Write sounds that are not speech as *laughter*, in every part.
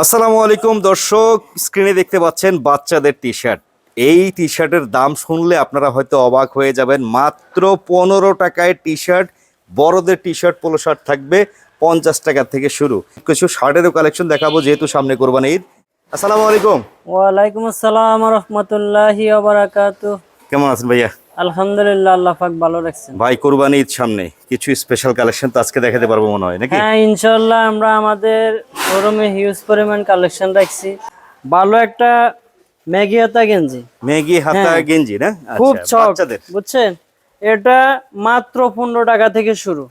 আসসালামু আলাইকুম দর্শক স্ক্রিনে দেখতে পাচ্ছেন বাচ্চাদের টি শার্ট এই টি শার্টের দাম শুনলে আপনারা হয়তো অবাক হয়ে যাবেন। মাত্র পনেরো টাকায় টি শার্ট বড়দের টি শার্ট পোলো শার্ট থাকবে পঞ্চাশ টাকা থেকে শুরু। কিছু শার্টেরও কালেকশন দেখাবো যেহেতু সামনে কোরবানি ঈদ। আসসালামু আলাইকুম। ওয়ালাইকুম আসসালাম রহমতুল্লাহি বারাকাতু কেমন আছেন ভাইয়া? আলহামদুলিল্লাহ আল্লাহ পাক ভালো রাখছেন। ভাই কোরবানি ঈদ সামনে। কিছু স্পেশাল কালেকশন তো আজকে দেখাতে পারব মনে হয় নাকি? হ্যাঁ আমরা আমাদের শোরুমে হিউজ পরিমাণ কালেকশন রাখছি। ভালো একটা ম্যাগি হাতা গেঞ্জি। মেগি হাতা হ্যাঁ। গেঞ্জি না? খুব আচ্ছা চক বুঝছেন? এটা মাত্র পনেরো টাকা থেকে শুরু।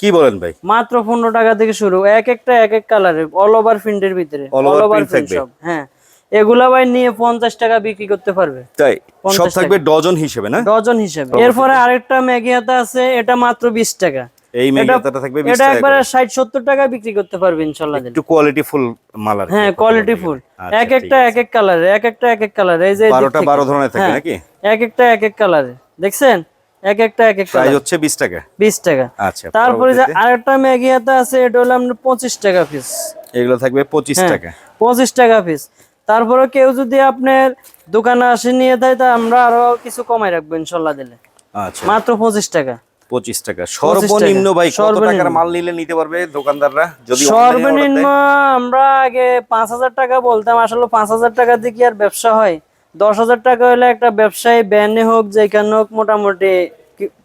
কি বলেন ভাই? মাত্র পনেরো টাকা থেকে শুরু। এক একটা এক এক কালারের অল ওভার প্রিন্টের ভিতরে অল ওভার প্রিন্ট সব হ্যাঁ। এগুলা ভাই নিয়ে পঞ্চাশ টাকা বিক্রি করতে পারবে। তাই? সব থাকবে ডজন হিসেবে না? ডজন হিসেবে। এরপরে আরেকটা ম্যাগি হাতা আছে এটা মাত্র বিশ টাকা। এই মেগি এটা- হাতাটা থাকবে 20 এটা টাকা একবারে করে। ষাট সত্তর টাকা বিক্রি করতে পারবে ইনশাল্লাহ দিলে। একটু কোয়ালিটি ফুল মাল আর হ্যাঁ কোয়ালিটি ফুল আচ্ছা, এক একটা এক এক কালার এক একটা এক এক কালার এই যে এদিক বারোটা থেকে। বারো ধরনের থাকবে হ্যাঁ, নাকি? এক একটা এক এক কালারে দেখছেন? এক একটা এক এক প্রাইস হচ্ছে বিশ টাকা। বিশ টাকা। আচ্ছা তারপরে যে আরেকটা ম্যাগি হাতা আছে এটা হলো আপনার পঁচিশ টাকা পিস এগুলো থাকবে পঁচিশ হ্যাঁ টাকা। পঁচিশ টাকা পিস তারপরে কেউ যদি আপনার দোকানে আসে নিয়ে দেয় তা আমরা আরও কিছু কমাই রাখব ইনশাল্লাহ দিলে। আচ্ছা। মাত্র পঁচিশ টাকা। পঁচিশ টাকা। সর্বনিম্ন ভাই কত। টাকার মাল নিলে নিতে পারবে দোকানদাররা? যদি সর্বনিম্ন আমরা আগে পাঁচ হাজার টাকা বলতাম আসলে পাঁচ হাজার টাকা দিয়ে কি আর ব্যবসা হয়? দশ হাজার টাকা হলে একটা ব্যবসায়ী ব্যানে হোক যেখানে হোক মোটামুটি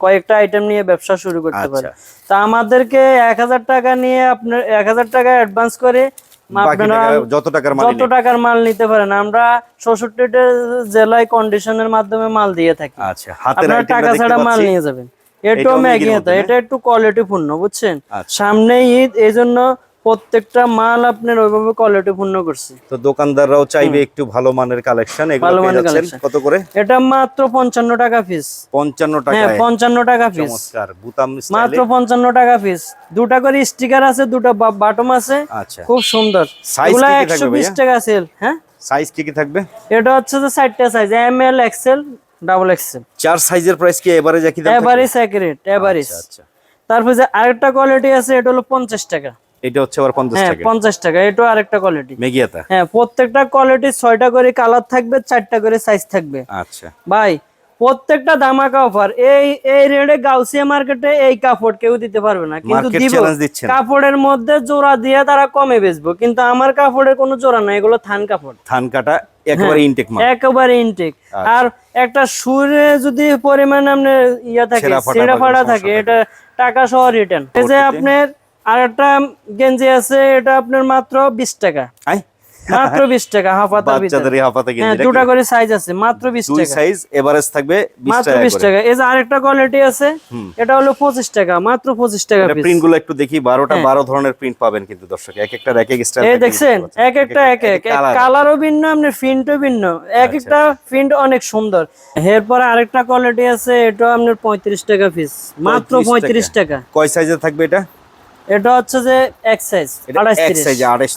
কয়েকটা আইটেম নিয়ে ব্যবসা শুরু করতে পারে। আচ্ছা। তা আমাদেরকে এক হাজার টাকা নিয়ে আপনার এক হাজার টাকা অ্যাডভান্স করে যত টাকার মাল যত টাকার মাল নিতে পারেন। আমরা চৌষট্টিটা জেলায় কন্ডিশনের মাধ্যমে মাল দিয়ে থাকি। আচ্ছা টাকা ছাড়া মাল নিয়ে যাবেন। এটাও ম্যাগি হাতা এটা একটু কোয়ালিটি পূর্ণ বুঝছেন? আচ্ছা। সামনে ঈদ এই জন্য প্রত্যেকটা মাল আপনার ওইভাবে কোয়ালিটি পূর্ণ করছে। তো দোকানদাররাও চাইবে একটু ভালো মানের কালেকশন এগুলো পেয়ে যাচ্ছেন। কত করে? এটা মাত্র পঞ্চান্ন টাকা পিস পঞ্চান্ন হ্যাঁ টাকায়। পঞ্চান্ন টাকা পিস চমৎকার বুতাম মাত্র স্টাইলে পঞ্চান্ন টাকা পিস দুটা করে স্টিকার আছে দুটা বাটম আছে। আচ্ছা। খুব সুন্দর। একশো থাকবে বিশ ভাইয়া? টাকা সেল হ্যাঁ? সাইজ কি কি থাকবে? এটা হচ্ছে যে চারটা size M L XL double XL চার সাইজের প্রাইস কি এবারে কি দাম? এভারেজ অ্যাকুরেট এভারেজ আচ্ছা আচ্ছা। তারপর যে আরেকটা কোয়ালিটি আছে এটা হলো পঞ্চাশ টাকা। এটা হচ্ছে আবার পঞ্চাশ হ্যাঁ টাকা। পঞ্চাশ টাকা এটা আরেকটা কোয়ালিটি মেগিয়াতা হ্যাঁ প্রত্যেকটা কোয়ালিটি ছয়টা করে কালার থাকবে চারটা করে সাইজ থাকবে। আচ্ছা। ভাই প্রত্যেকটা ধামাকা অফার এই এই রেডে গাউসিয়া মার্কেটে এই কাপড় কেউ দিতে পারবে না। কিন্তু দিব কাপড়ের মধ্যে জোড়া দিয়ে তারা কমে বেচবো। কিন্তু আমার কাপড়ের কোনো জোড়া নাই এগুলো থান কাপড়। থান কাটা একেবারে ইনটেক একেবারে ইনটেক আচ্ছা। আর একটা সুরে যদি পরিমাণ আপনার ইয়া থাকে ছেঁড়া কোনো থাকে এটা টাকা সহ রিটার্ন এই যে আপনার আর একটা গেঞ্জি আছে এটা আপনার মাত্র বিশ টাকা। মাত্র *laughs* বিশ টাকা হাফাতার ভিতরে। বাচ্চাদের হাফাতে হ্যাঁ গেঞ্জি দুটা করে সাইজ আছে মাত্র বিশ দুই সাইজ এভারেজ থাকবে 20 টাকা বিশ করে। টাকা। এই যে আরেকটা কোয়ালিটি আছে এটা হলো পঁচিশ টাকা মাত্র পঁচিশ টাকা পিস প্রিন্টগুলো একটু দেখি 12টা 12 ধরনের প্রিন্ট পাবেন কিন্তু দর্শক এক একটা এক এক স্টাইল হ্যাঁ। এই দেখছেন এক একটা এক এক কালারও ভিন্ন আপনার প্রিন্টও ভিন্ন। এক আচ্ছা, একটা প্রিন্ট অনেক সুন্দর। এরপরে আরেকটা কোয়ালিটি আছে এটা আপনার পঁয়ত্রিশ টাকা পিস মাত্র 35 পঁয়ত্রিশ টাকা। কয় সাইজের থাকবে এটা? এটা হচ্ছে যে এক সাইজ এটা আঠাশ এক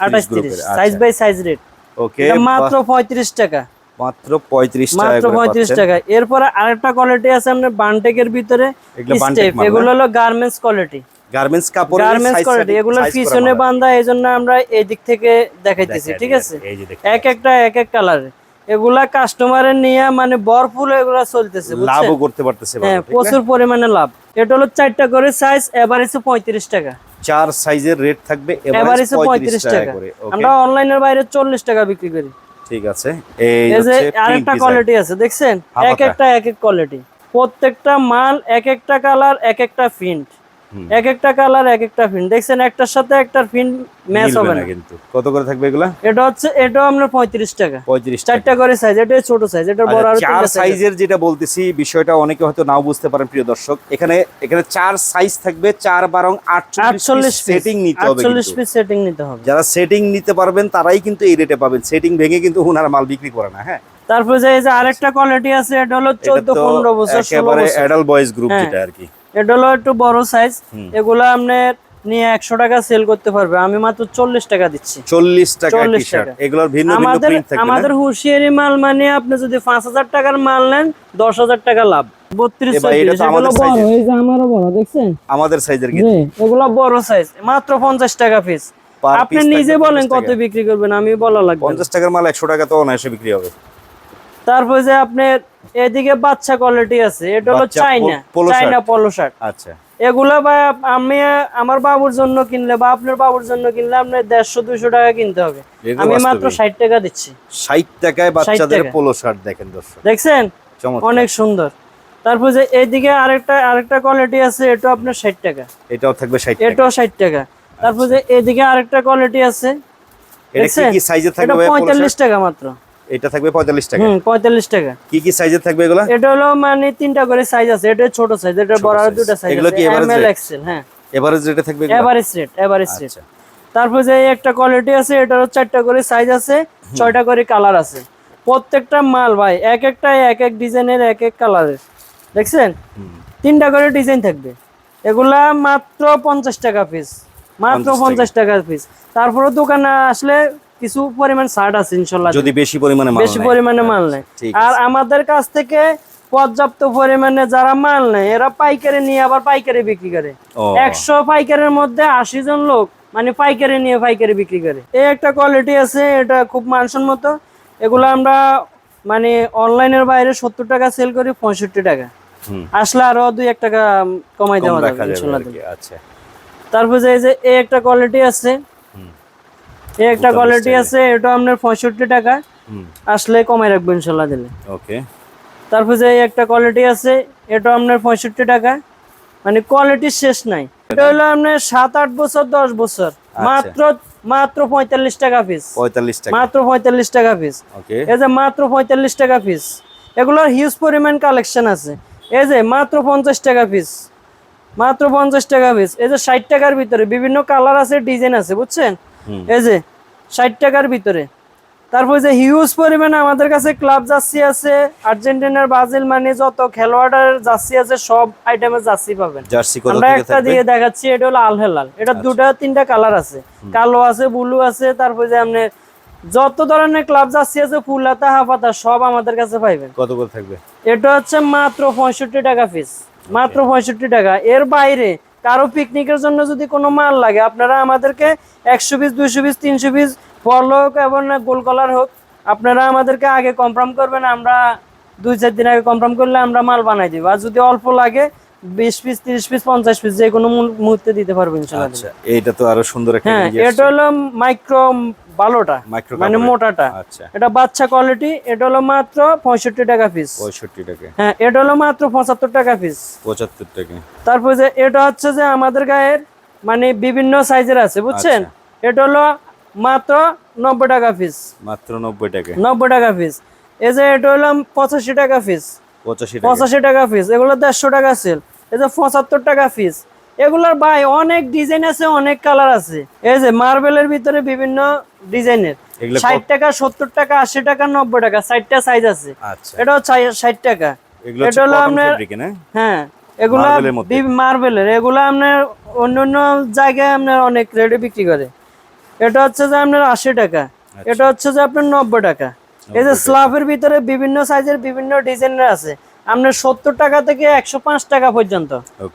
28 গ্রুপের। Size by size rate okay মাত্র পঁয়ত্রিশ টাকা। মাত্র 35 টাকা মাত্র করে পঁয়ত্রিশ পাচ্ছেন। টাকা। এরপরে আরেকটা কোয়ালিটি আছে আপনার বানটেকের ভিতরে এগুলো হলো গার্মেন্টস কোয়ালিটি গার্মেন্টস কাপড়ের গার্মেন্টস কোয়ালিটি এগুলো পিছনে মাল। বান্ধা এই জন্য আমরা এই দিক থেকে দেখাইতেছি ঠিক আছে? এক একটা এক এক কালারের এগুলা কাস্টমারের নিয়ে মানে বরফুল এগুলা চলতেছে? লাভও করতে পারতেছে হ্যাঁ প্রচুর পরিমাণে লাভ। এটা হলো চারটা করে সাইজ এভারেজে পঁয়ত্রিশ টাকা। চার সাইজের রেট থাকবে এভারেজ এভারেজে 35 পঁয়ত্রিশ টাকা করে আমরা অনলাইনের বাইরে চল্লিশ টাকা বিক্রি করি। ঠিক আছে এই যে আরেকটা কোয়ালিটি আছে দেখছেন? এক একটা এক এক কোয়ালিটি প্রত্যেকটা মাল এক একটা কালার এক একটা প্রিন্ট। এক একটা কালার এক একটা ফিন দেখছেন একটার সাথে একটা ফিন ম্যাচ হবে না কিন্তু। কত করে থাকবে এগুলা? এটা হচ্ছে এটাও আপনার পঁয়ত্রিশ টাকা। পঁয়ত্রিশ টাকা। চারটা করে সাইজ এটা ছোট সাইজ এটা বড় আরও আচ্ছা, চার size আছে। সাইজের যেটা বলতেছি বিষয়টা অনেকে হয়তো নাও বুঝতে পারেন প্রিয় দর্শক। এখানে এখানে চার সাইজ থাকবে চার বারং আটচল্লিশ আটচল্লিশ সেটিং নিতে হবে আটচল্লিশ কিন্তু। পিস সেটিং নিতে হবে। যারা সেটিং নিতে পারবেন তারাই কিন্তু এই রেটে পাবেন। সেটিং ভেঙে কিন্তু ওনারা মাল বিক্রি করে না হ্যাঁ? তারপরে যে আরেকটা কোয়ালিটি আছে এটা হলো এটা চোদ্দ তো পনেরো বছর ষোলো একেবারে অ্যাডাল্ট বয়েজ গ্রুপ। যেটা আর কি। এটা হলো একটু বড় সাইজ এগুলো আপনার নিয়ে একশো টাকা সেল করতে পারবে। আমি মাত্র চল্লিশ টাকা দিচ্ছি। চল্লিশ টাকা 40 টাকা। এগুলোর ভিন্ন ভিন্ন আমাদের আমাদের হুঁশিয়ারি মাল মানে আপনি যদি পাঁচ হাজার টাকার মাল নেন দশ হাজার টাকা লাভ। আমাদের বড়। size-এর। এই যে আমারও বড় সাইজের এগুলো বড় সাইজ মাত্র পঞ্চাশ টাকা পিস আপনি নিজে বলেন কত বিক্রি করবেন আমি বলা লাগবে পঞ্চাশ টাকার মাল একশো টাকা তো অনায়াসে বিক্রি হবে। তারপর যে আপনার এদিকে বাচ্চা কোয়ালিটি আছে এটা হলো চাইনা চাইনা পলো শার্ট আচ্ছা। এগুলো ভাই আমি আমার বাবুর জন্য কিনলে বা আপনার বাবুর জন্য কিনলে আপনার দেড়শো দুশো টাকা কিনতে হবে। আমি মাত্র। ষাট টাকা দিচ্ছি। ষাট টাকায় বাচ্চাদের। পোলো শার্ট দেখেন দর্শক। দেখছেন? অনেক সুন্দর। তারপর যে এইদিকে আরেকটা আরেকটা কোয়ালিটি আছে এটা আপনার ষাট টাকা। এটাও থাকবে ষাট টাকা। এটাও ষাট টাকা। তারপর যে এইদিকে আরেকটা কোয়ালিটি আছে। এটা কি দেখছেন? কি সাইজে থাকবে পঁয়তাল্লিশ টাকা মাত্র। এটা থাকবে পঁয়তাল্লিশ টাকা। হুম পঁয়তাল্লিশ টাকা। কি কি সাইজে থাকবে এগুলা? এটা হলো মানে তিনটা করে সাইজ আছে এটা ছোট সাইজ এটা বড় আর। দুটা সাইজ এগুলো কি average M L rate? XL হ্যাঁ। এভারেজ রেটে থাকবে এগুলা? এভারেজ রেট এভারেজ রেট তারপর যে একটা কোয়ালিটি আছে এটারও চারটা করে সাইজ আছে ছয়টা করে কালার আছে। প্রত্যেকটা মাল ভাই এক একটা এক এক ডিজাইনের এক এক কালারের দেখছেন? তিনটা করে ডিজাইন থাকবে। এগুলা মাত্র পঞ্চাশ টাকা পিস মাত্র 50 পঞ্চাশ টাকা পিস তারপরে দোকানে আসলে কিছু পরিমাণ ছাড় আছে ইনশাল্লাহ যদি বেশি পরিমাণে মাল বেশি পরিমাণে মাল নেয়। আর আমাদের কাছ থেকে পর্যাপ্ত পরিমাণে যারা মাল নেয় এরা পাইকারি নিয়ে আবার পাইকারি বিক্রি করে। একশো পাইকারের মধ্যে আশি জন লোক মানে পাইকারি নিয়ে পাইকারি বিক্রি করে। এই একটা কোয়ালিটি আছে এটা খুব মানসম্মত। এগুলো আমরা মানে অনলাইনের বাইরে সত্তর টাকা সেল করি পঁয়ষট্টি টাকা। আসলে আরও দুই এক টাকা কমাই কম দেওয়া যাবে। আচ্ছা। তারপর যে এই যে এই একটা কোয়ালিটি আছে। এই একটা কোয়ালিটি আছে এটা আপনার পঁয়ষট্টি টাকা। হুম। আসলে কমাই রাখব ইনশাল্লাহ দিলে। ওকে। তারপর যে একটা কোয়ালিটি আছে এটা আপনার পঁয়ষট্টি টাকা। মানে কোয়ালিটির শেষ নাই। এটা হলো আপনার সাত আট বছর দশ বছর। মাত্র মাত্র পঁয়তাল্লিশ টাকা পিস পঁয়তাল্লিশ টাকা। মাত্র পঁয়তাল্লিশ টাকা পিস ওকে। এই যে মাত্র পঁয়তাল্লিশ টাকা পিস এগুলোর হিউজ পরিমাণ কালেকশন আছে। এই যে মাত্র পঞ্চাশ টাকা পিস মাত্র পঞ্চাশ টাকা পিস এই যে ষাট টাকার ভিতরে বিভিন্ন কালার আছে ডিজাইন আছে বুঝছেন। এই যে ষাট টাকার ভিতরে। তারপর যে হিউজ পরিমাণে আমাদের কাছে ক্লাব জার্সি আছে আর্জেন্টিনার ব্রাজিল মানে যত খেলোয়াড়ের জার্সি আছে সব আইটেমের জার্সি পাবেন। আমরা একটা আচ্ছা। দিয়ে দেখাচ্ছি এটা হলো আল হেলাল। এটা দুটা তিনটা কালার আছে। কালো আছে ব্লু আছে তারপর যে আপনি যত ধরনের ক্লাব জার্সি আছে ফুল হাতা হাফ সব আমাদের কাছে পাইবেন। কত করে থাকবে? এটা হচ্ছে মাত্র পঁয়ষট্টি টাকা পিস মাত্র পঁয়ষট্টি টাকা। এর বাইরে কারও পিকনিকের জন্য যদি কোনো মাল লাগে আপনারা আমাদেরকে একশো পিস দুইশো পিস তিনশো পিস ফল হোক এবং গোল কলার হোক আপনারা আমাদেরকে আগে কনফার্ম করবেন আমরা দুই চার দিন আগে কনফার্ম করলে আমরা মাল বানাই দিব। আর যদি অল্প লাগে বিশ পিস তিরিশ পিস পঞ্চাশ পিস যে কোনো মুহূর্তে দিতে পারবেন এটা আচ্ছা এইটা তো আরও সুন্দর হ্যাঁ এটা হলো মাইক্রো মাইক্রো মানে মোটাটা। আচ্ছা। এটা বাচ্চা কোয়ালিটি এটা হলো মাত্র পঁয়ষট্টি টাকা পিস পঁয়ষট্টি টাকা। হ্যাঁ এটা হলো মাত্র পঁচাত্তর টাকা পিস পঁচাত্তর টাকা। তারপর যে এটা হচ্ছে যে আমাদের গায়ের মানে বিভিন্ন সাইজের আছে বুঝছেন? আচ্ছা। এটা হলো মাত্র নব্বই টাকা পিস মাত্র নব্বই টাকা। নব্বই টাকা পিস এই যে এটা হলো পঁচাশি টাকা পিস পঁচাশি টাকা। পঁচাশি টাকা পিস এগুলো দেড়শো টাকা সেল এই যে পঁচাত্তর টাকা পিস এগুলোর ভাই অনেক ডিজাইন আছে অনেক কালার আছে। এই যে মার্বেলের ভিতরে বিভিন্ন ডিজাইনের ষাট টাকা সত্তর টাকা আশি টাকা নব্বই টাকা ষাটটা সাইজ আছে। আচ্ছা। এটাও ষাট টাকা। এটা হলো আপনার হ্যাঁ এগুলা মার্বেলের এগুলা আপনার অন্য অন্য জায়গায় আপনার অনেক রেটে বিক্রি করে। এটা হচ্ছে যে আপনার আশি টাকা। আচ্ছা। এটা হচ্ছে যে আপনার নব্বই টাকা। এই যে স্লাবের ভিতরে বিভিন্ন সাইজের বিভিন্ন ডিজাইনের আছে। আপনার সত্তর টাকা থেকে একশো পাঁচ টাকা পর্যন্ত।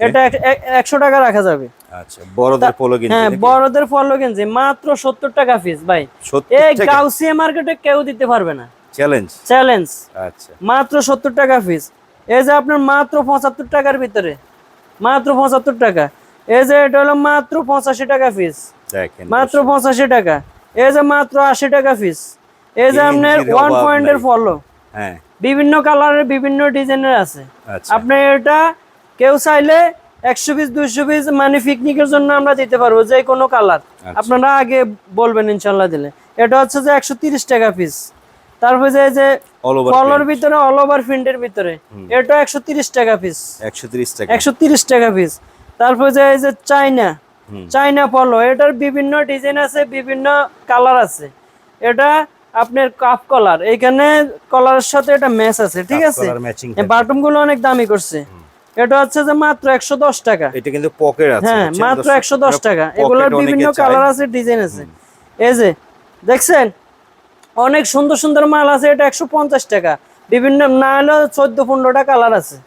এটা এক- এক- একশো টাকা রাখা যাবে। আচ্ছা বড়দের পোলো কিনতে হ্যাঁ বড়দের ফলো কিনছে মাত্র সত্তর টাকা পিস ভাই। এই গাউসিয়া মার্কেটে কেউ দিতে পারবে না। চ্যালেঞ্জ চ্যালেঞ্জ আচ্ছা। মাত্র সত্তর টাকা পিস এই যে আপনার মাত্র পঁচাত্তর টাকার ভিতরে মাত্র পঁচাত্তর টাকা। এই যে এটা হলো মাত্র পঁচাশি টাকা পিস মাত্র পঁচাশি টাকা। এই যে মাত্র আশি টাকা পিস এই যে আপনার ওয়ান পয়েন্টের। ফলো হ্যাঁ। বিভিন্ন কালারের বিভিন্ন ডিজাইনের আছে। আচ্ছা। আপনি এটা কেউ চাইলে একশো পিস দুইশো পিস মানে পিকনিকের জন্য আমরা দিতে পারব যে কোনো কালার। আচ্ছা। আপনারা আগে বলবেন ইনশাল্লাহ দিলে। এটা হচ্ছে যে একশো তিরিশ টাকা পিস। তারপরে যে যে কলর ভিতরে অল ওভার প্রিন্টের ভিতরে এটা একশো তিরিশ টাকা পিস। একশো তিরিশ টাকা। একশো তিরিশ টাকা পিস। তারপর যে এই যে চাইনা চাইনা পলো এটার বিভিন্ন ডিজাইন আছে বিভিন্ন কালার আছে। এটা আপনার কাপ কলার এইখানে কলারের সাথে এটা ম্যাচ আছে ঠিক আছে? বাটনগুলো অনেক দামি করছে। এটা হচ্ছে যে মাত্র একশো দশ টাকা। এটা কিন্তু পকেট আছে হ্যাঁ মাত্র? একশো দশ টাকা। এগুলোর বিভিন্ন কালার আছে ডিজাইন আছে। এই যে দেখছেন? অনেক সুন্দর সুন্দর মাল আছে এটা একশো পঞ্চাশ টাকা। বিভিন্ন না হলে চোদ্দ পনেরোটা কালার আছে।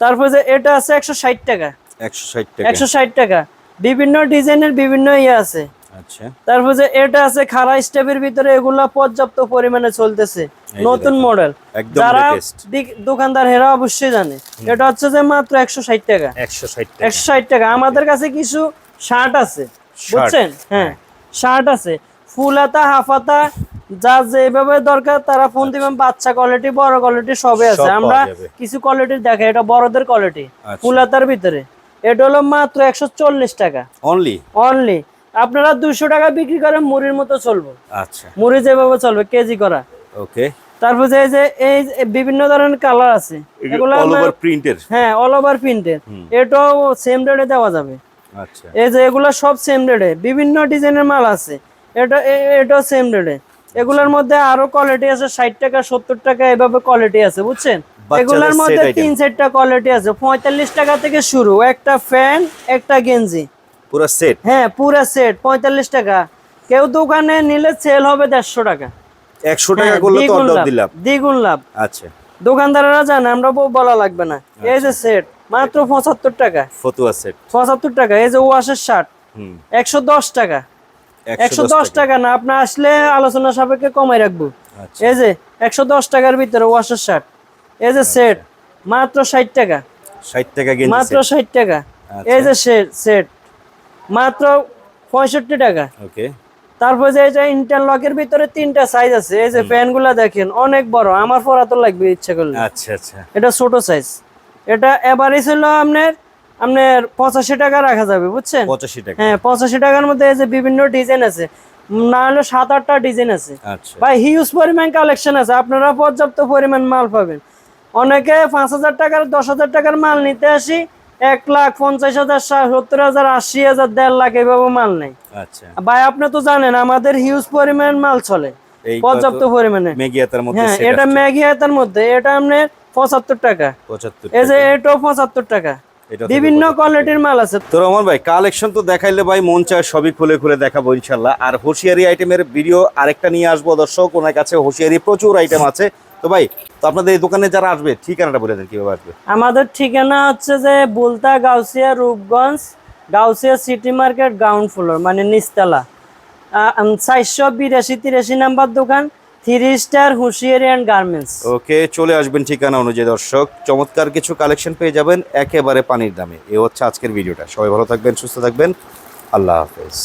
তারপর যে এটা আছে একশো ষাট টাকা। একশো ষাট টাকা। একশো ষাট টাকা। বিভিন্ন ডিজাইনের বিভিন্ন ইয়ে আছে। আচ্ছা। তারপর যে এটা আছে খাড়া স্টেপের ভিতরে এগুলা পর্যাপ্ত পরিমাণে চলতেছে। নতুন মডেল যারা দোকানদার হেরা অবশ্যই জানে। এটা হচ্ছে যে মাত্র একশো ষাট টাকা। একশো ষাট একশো ষাট টাকা। আমাদের কাছে কিছু শার্ট আছে। বুঝছেন? হ্যাঁ শার্ট আছে। ফুল হাতা হাফ হাতা যা যেভাবে দরকার তারা ফোন দিবেন বাচ্চা কোয়ালিটি বড় কোয়ালিটি সবই আছে। আমরা কিছু কোয়ালিটি দেখে এটা বড়দের কোয়ালিটি আচ্ছা। ফুল হাতার ভিতরে। এটা হলো মাত্র একশো চল্লিশ টাকা। অনলি অনলি আপনারা দুশো টাকা বিক্রি করেন মুড়ির মতো চলবো। আচ্ছা। মুড়ি যেভাবে চলবে কেজি করা। ওকে। তারপর যে এই যে এই যে বিভিন্ন ধরনের কালার আছে এগুলো অল ওভার প্রিন্টের হ্যাঁ অল ওভার প্রিন্টের এটাও সেম রেটে দেওয়া যাবে। আচ্ছা। এই যে এগুলো সব সেম রেটে বিভিন্ন ডিজাইনের মাল আছে। এটা এটাও সেম রেটে এগুলোর মধ্যে আরও কোয়ালিটি আছে ষাট টাকা সত্তর টাকা এভাবে কোয়ালিটি আছে বুঝছেন? এগুলোর মধ্যে তিন চারটা কোয়ালিটি আছে। পঁয়তাল্লিশ টাকা থেকে শুরু। একটা ফ্যান একটা গেঞ্জি। পুরো সেট হ্যাঁ পুরা সেট পঁয়তাল্লিশ টাকা। কেউ দোকানে নিলে সেল হবে দেড়শো টাকা। একশো টাকা হ্যাঁ, করলে তো অর্ডার দিলাম। দ্বিগুণ লাভ। আচ্ছা। দোকানদাররা জানে আমরা বলা লাগবে না। এই যে সেট মাত্র পঁচাত্তর টাকা। ফতুয়া সেট পঁচাত্তর টাকা এই যে ওয়াশের শার্ট একশো দশ টাকা। একশো দশ টাকা। না আপনি আসলে আলোচনা সাপেক্ষে কমাই রাখব। আচ্ছা। এই যে একশো দশ টাকার ভিতরে ওয়াশের শার্ট এই যে সেট মাত্র ষাট টাকা। ষাট টাকা মাত্র। ষাট টাকা। আচ্ছা। এই যে সেট মাত্র পঁয়ষট্টি টাকা। ওকে। তারপর যে এটা ইন্টারলকের ভিতরে তিনটা সাইজ আছে এই যে ফ্যানগুলা দেখেন অনেক বড় আমার পরা তো লাগবে ইচ্ছা করলে। আচ্ছা আচ্ছা। এটা ছোট সাইজ এটা এবারে ছিল আপনার আপনার পঁচাশি টাকা রাখা যাবে বুঝছেন? পঁচাশি টাকা। হ্যাঁ পঁচাশি টাকার মধ্যে এই যে বিভিন্ন ডিজাইন আছে। না হলে সাত আটটা ডিজাইন আছে। আচ্ছা। ভাই হিউজ পরিমাণ কালেকশন আছে। আপনারা পর্যাপ্ত পরিমাণ মাল পাবেন। অনেকে পাঁচ হাজার টাকার দশ হাজার টাকার মাল নিতে আসি এক লাখ পঞ্চাশ হাজার সত্তর হাজার আশি হাজার দেড় লাখ এভাবে মাল নেই। আচ্ছা। ভাই আপনি তো জানেন আমাদের হিউজ পরিমাণ মাল চলে পর্যাপ্ত পরিমাণে। হ্যাঁ এটা ম্যাগি হাতার মধ্যে এটা আপনার পঁচাত্তর টাকা। পঁচাত্তর এই যে এটাও পঁচাত্তর টাকা। বিভিন্ন কোয়ালিটির মাল আছে। তো রহমান ভাই কালেকশন তো দেখাইলে ভাই মন চায় সবই খুলে খুলে দেখাবো ইনশাল্লাহ। আর হুঁশিয়ারি আইটেমের ভিডিও আরেকটা নিয়ে আসব দর্শক ওনার কাছে হুঁশিয়ারি প্রচুর আইটেম আছে। তো ভাই তো আপনাদের এই দোকানে যারা আসবে ঠিকানাটা বলে দেন কীভাবে আসবে? আমাদের ঠিকানা হচ্ছে যে Bulta Gausia Rupganj Gausia city market ground floor মানে নিচতলা। চারশো বিরাশি তিরাশি নাম্বার দোকান থ্রি স্টার হুঁশিয়ারি অ্যান্ড গার্মেন্টস। ওকে চলে আসবেন ঠিকানা অনুযায়ী দর্শক। চমৎকার কিছু কালেকশন পেয়ে যাবেন একেবারে পানির দামে। এ হচ্ছে আজকের ভিডিওটা। সবাই ভালো থাকবেন সুস্থ থাকবেন। আল্লাহ হাফেজ।